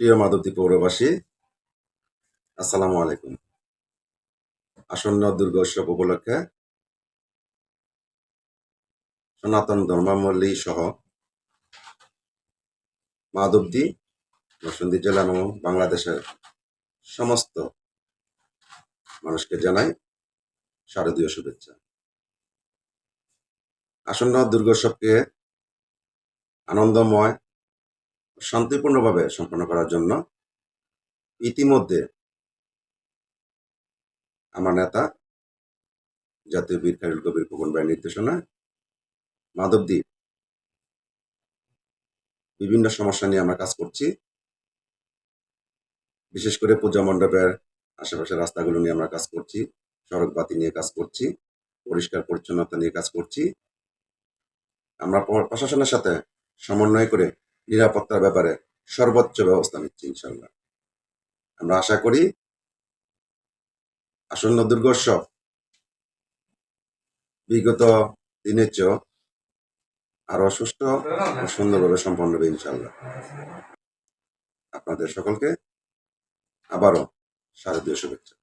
প্রিয় মাধবদী পৌরবাসী, আসসালামু আলাইকুম। আসন্ন দুর্গোৎসব উপলক্ষে সনাতন ধর্মাবলী সহ মাধবদী নরসিংদী জেলা এবং বাংলাদেশের সমস্ত মানুষকে জানাই শারদীয় শুভেচ্ছা। আসন্ন দুর্গোৎসবকে আনন্দময় শান্তিপূর্ণভাবে সম্পন্ন করার জন্য ইতিমধ্যে আমার নেতা জাতীয় বীর খালিল কবির খোকন ভাইয়ের নির্দেশনা মাধবদ্বীপ বিভিন্ন সমস্যা নিয়ে আমরা কাজ করছি। বিশেষ করে পূজা মণ্ডপের আশেপাশের রাস্তাগুলো নিয়ে আমরা কাজ করছি, সড়ক বাতি নিয়ে কাজ করছি, পরিষ্কার পরিচ্ছন্নতা নিয়ে কাজ করছি। আমরা প্রশাসনের সাথে সমন্বয় করে নিরাপত্তার ব্যাপারে সর্বোচ্চ ব্যবস্থা নিচ্ছে ইনশাল্লাহ আমরা আশা করি আসন্ন দুর্গোৎসব বিগত দিনের চেয়েও আরও সুষ্ঠু ও সুন্দরভাবে সম্পন্ন হবে ইনশাল্লাহ আপনাদের সকলকে আবারও শারদীয় শুভেচ্ছা।